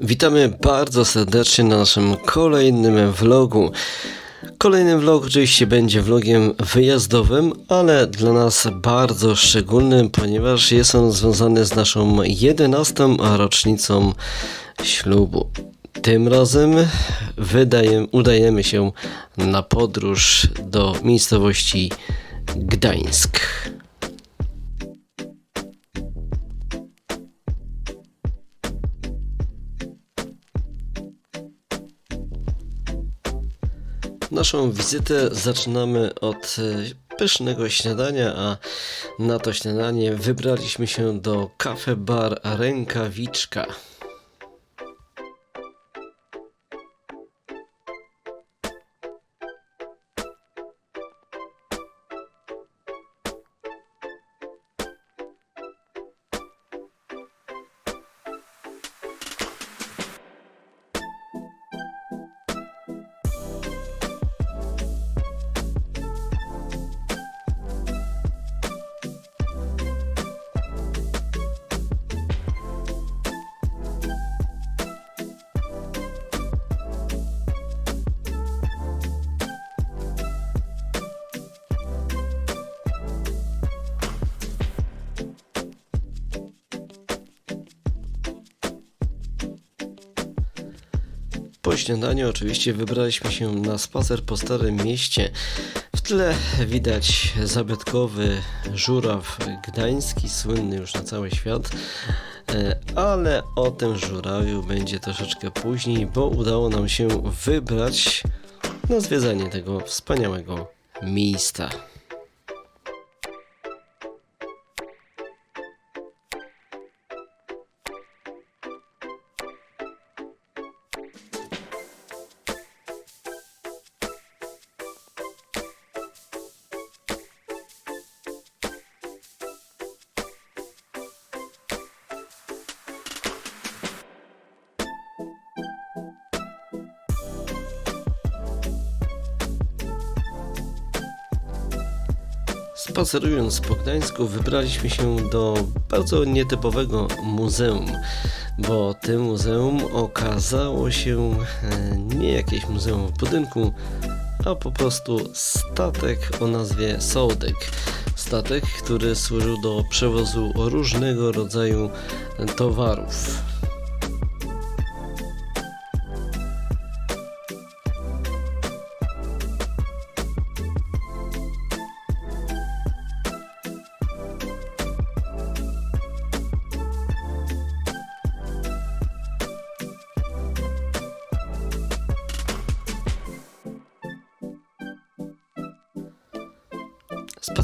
Witamy bardzo serdecznie na naszym kolejnym vlogu. Kolejny vlog oczywiście będzie vlogiem wyjazdowym, ale dla nas bardzo szczególnym, ponieważ jest on związany z naszą 11. rocznicą ślubu. Tym razem wydaje, udajemy się na podróż do miejscowości Gdańsk. Naszą wizytę zaczynamy od e, pysznego śniadania, a na to śniadanie wybraliśmy się do kafe bar Rękawiczka. Po śniadaniu oczywiście wybraliśmy się na spacer po Starym Mieście. W tle widać zabytkowy żuraw gdański, słynny już na cały świat. E, Ale o tym żurawiu będzie troszeczkę później, bo udało nam się wybrać na zwiedzanie tego wspaniałego miejsca. Spacerując po Gdańsku wybraliśmy się do bardzo nietypowego muzeum, bo tym muzeum okazało się e, nie jakieś muzeum w budynku, a po prostu statek o nazwie Sołdek. Statek, który służył do przewozu różnego rodzaju towarów.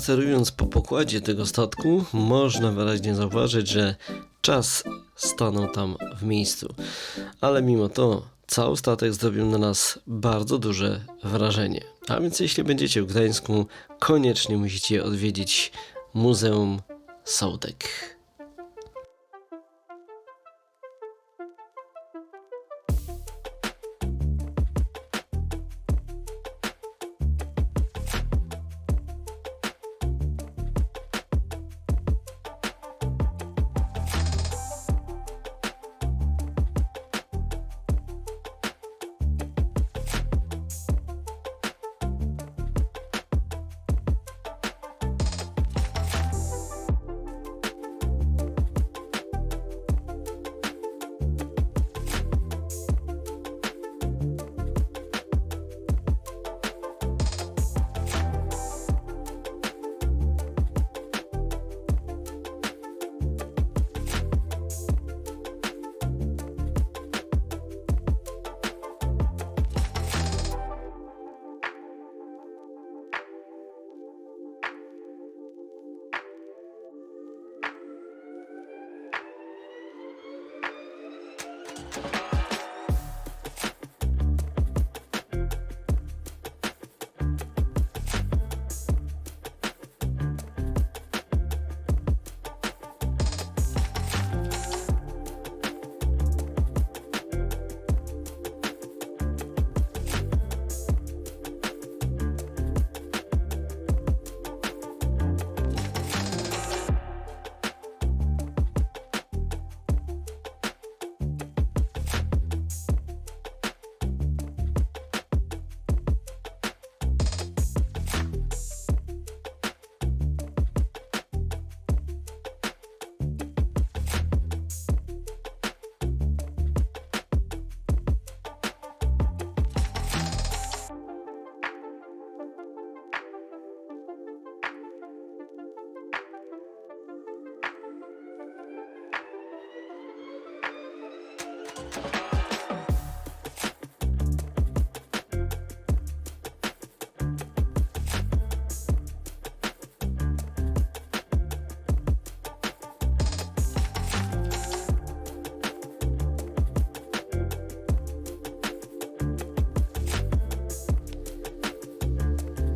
Spacerując po pokładzie tego statku, można wyraźnie zauważyć, że czas stanął tam w miejscu. Ale mimo to, cały statek zrobił na nas bardzo duże wrażenie. A więc jeśli będziecie w Gdańsku, koniecznie musicie odwiedzić Muzeum Sołdek.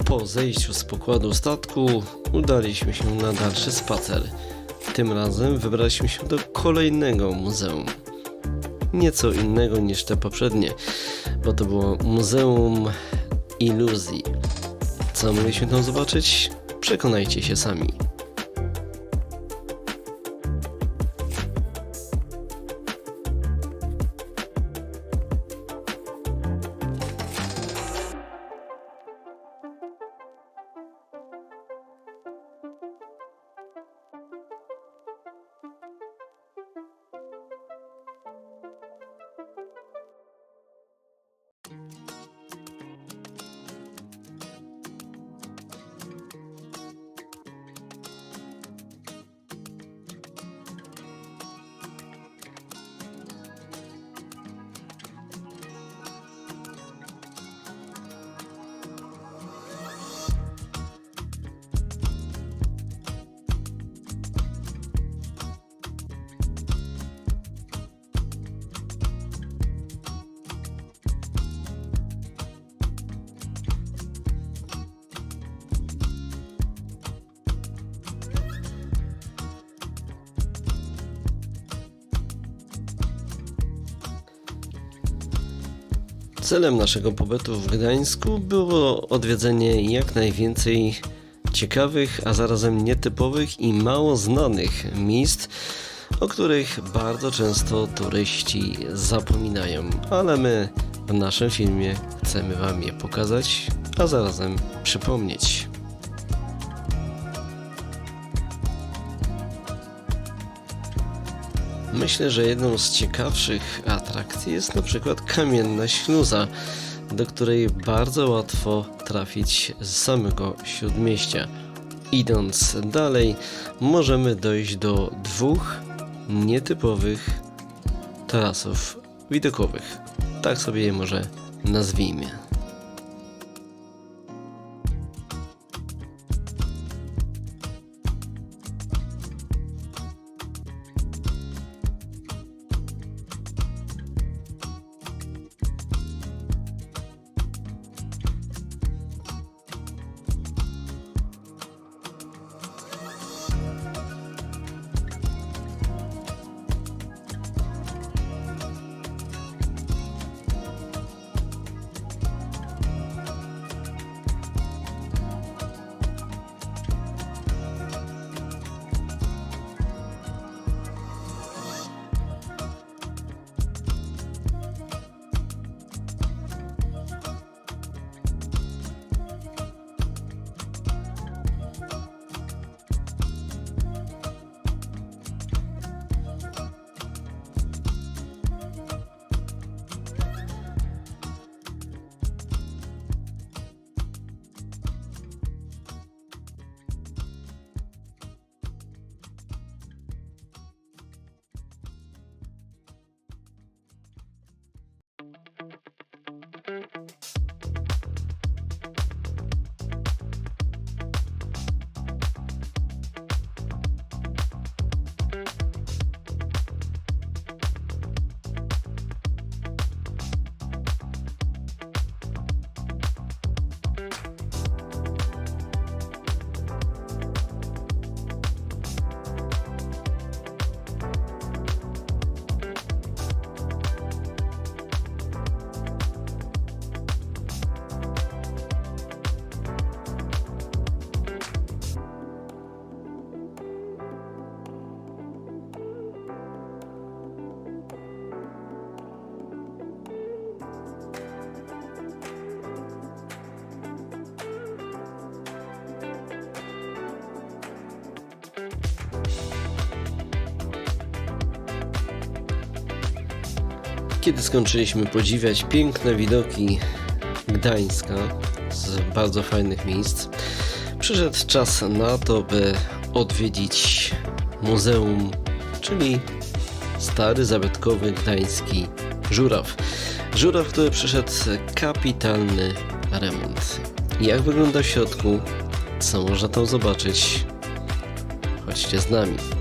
Po zejściu z pokładu statku udaliśmy się na dalszy spacer. Tym razem wybraliśmy się do kolejnego muzeum. Nieco innego niż te poprzednie, bo to było Muzeum Iluzji. Co mogliśmy tam zobaczyć? Przekonajcie się sami. Celem naszego pobytu w Gdańsku było odwiedzenie jak najwięcej ciekawych, a zarazem nietypowych i mało znanych miejsc, o których bardzo często turyści zapominają, ale my w naszym filmie chcemy Wam je pokazać, a zarazem przypomnieć. Myślę, że jedną z ciekawszych atrakcji jest na przykład kamienna śluza, do której bardzo łatwo trafić z samego śródmieścia. Idąc dalej, możemy dojść do dwóch nietypowych tarasów widokowych. Tak sobie je może nazwijmy. Kiedy skończyliśmy podziwiać piękne widoki Gdańska z bardzo fajnych miejsc, przyszedł czas na to, by odwiedzić muzeum, czyli stary, zabytkowy gdański żuraw. Żuraw, który przeszedł kapitalny remont. Jak wygląda w środku? Co można tam zobaczyć? Chodźcie z nami.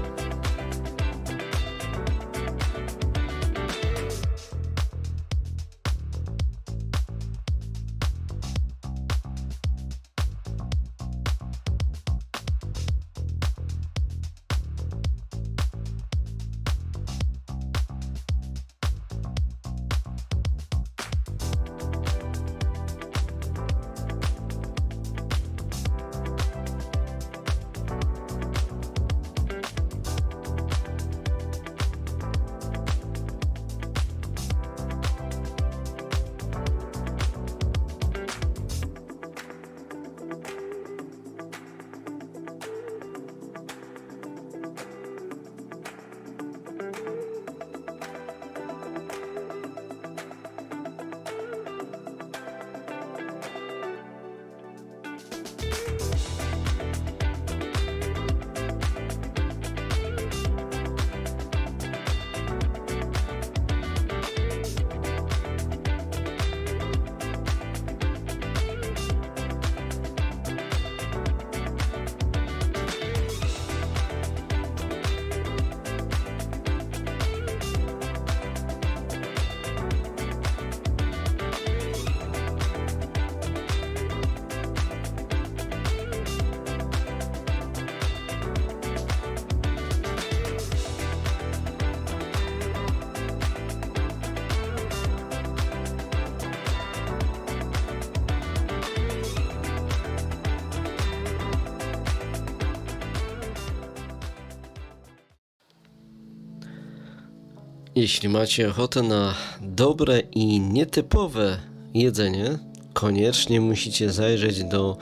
Jeśli macie ochotę na dobre i nietypowe jedzenie, koniecznie musicie zajrzeć do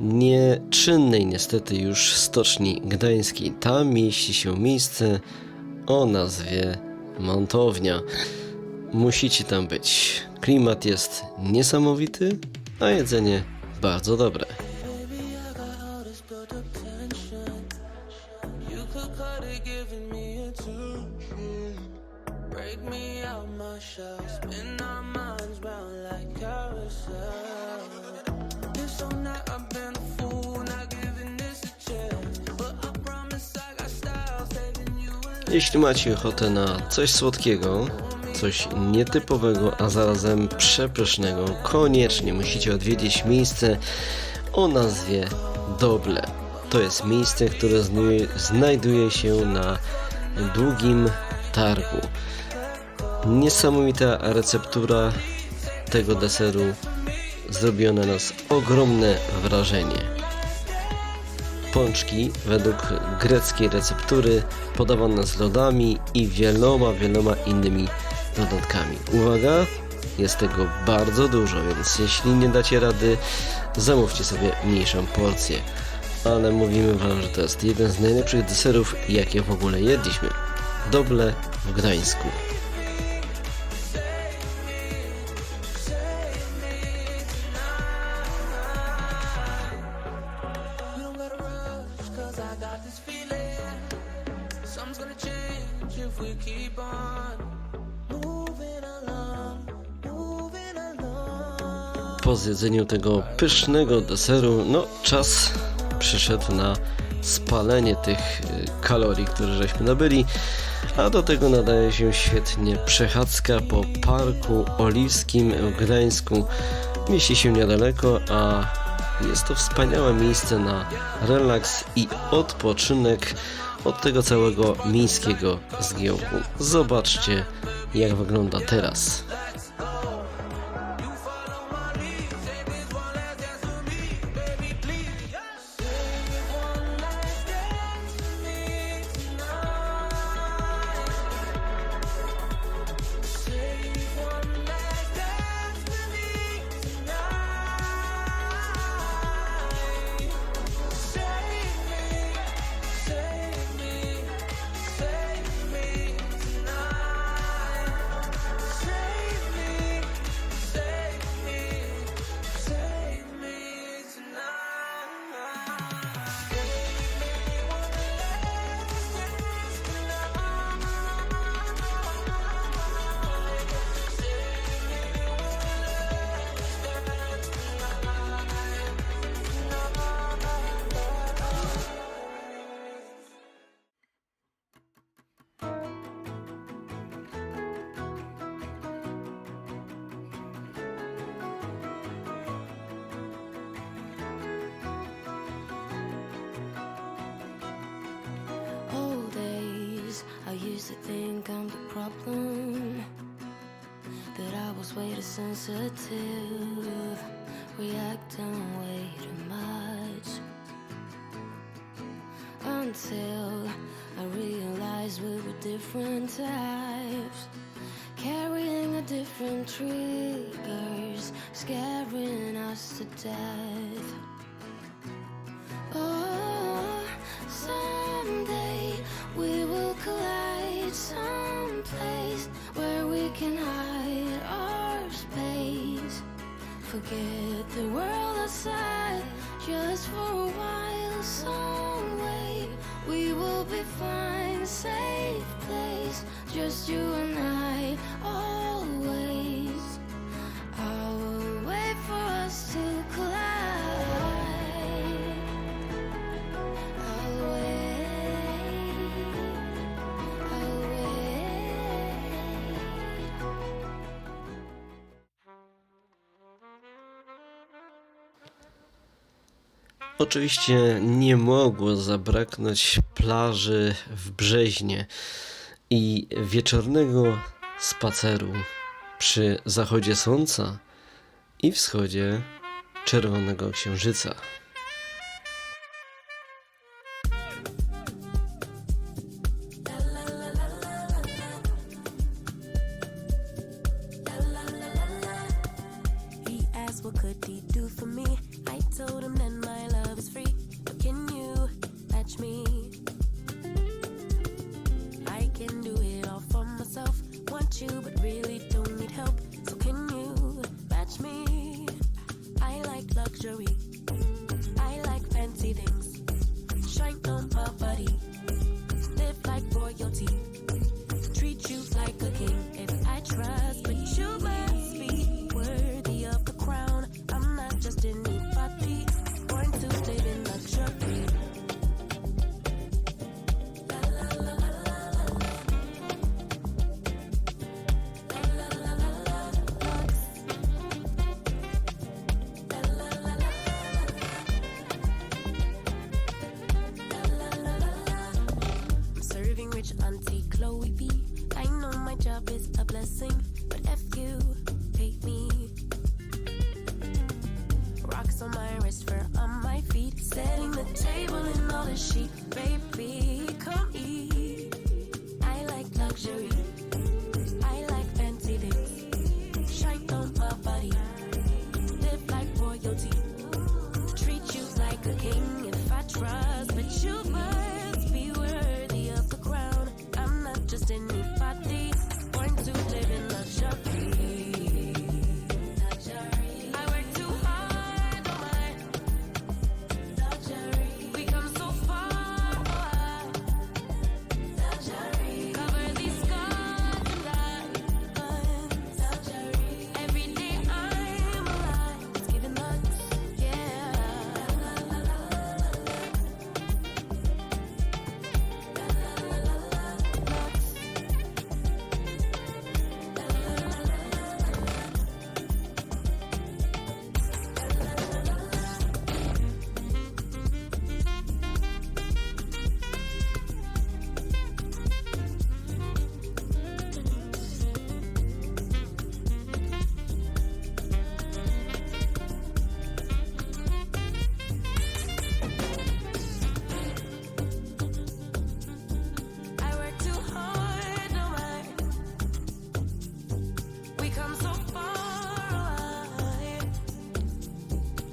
nieczynnej niestety już stoczni gdańskiej. Tam mieści się miejsce o nazwie Montownia. Musicie tam być. Klimat jest niesamowity, a jedzenie bardzo dobre. You. Break me out my shell, spin our minds round like carousel. This all night I've been a fool, not giving this a chance. But I promise I got you Jeśli macie ochotę na coś słodkiego, coś nietypowego, a zarazem przepysznego, koniecznie musicie odwiedzić miejsce o nazwie Doble. To jest miejsce, które znajduje się na długim targu. Niesamowita receptura tego deseru zrobiła na nas ogromne wrażenie. Pączki według greckiej receptury podawane z lodami i wieloma, wieloma innymi dodatkami. Uwaga, jest tego bardzo dużo, więc jeśli nie dacie rady, zamówcie sobie mniejszą porcję. Ale mówimy wam, że to jest jeden z najlepszych deserów, jakie w ogóle jedliśmy. Doble w Gdańsku. Po zjedzeniu tego pysznego deseru, no czas przyszedł na spalenie tych y, kalorii, które żeśmy nabyli, a do tego nadaje się świetnie przechadzka po Parku Oliwskim w Gdańsku. Mieści się niedaleko, a jest to wspaniałe miejsce na relaks i odpoczynek od tego całego miejskiego zgiełku. Zobaczcie, jak wygląda teraz. To think I'm the problem That I was way too sensitive. Reacting way too much. Until I realized we were different types. Carrying a different triggers Scaring us to death. Forget the world outside just for a while. Somewhere we will be fine, safe place, just you and I. Oczywiście nie mogło zabraknąć plaży w Brzeźnie i wieczornego spaceru przy zachodzie słońca i wschodzie czerwonego księżyca.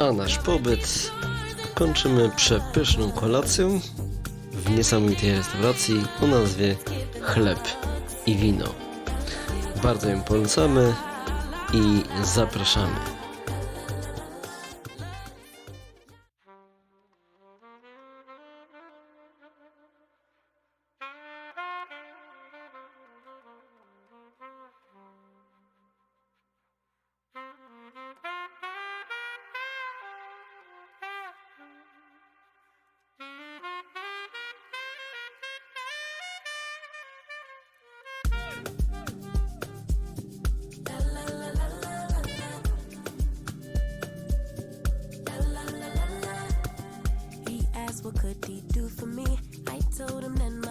a nasz pobyt kończymy przepyszną kolacją w niesamowitej restauracji o nazwie Chleb i Wino. Bardzo ją polecamy i zapraszamy. could he do for me? I told him that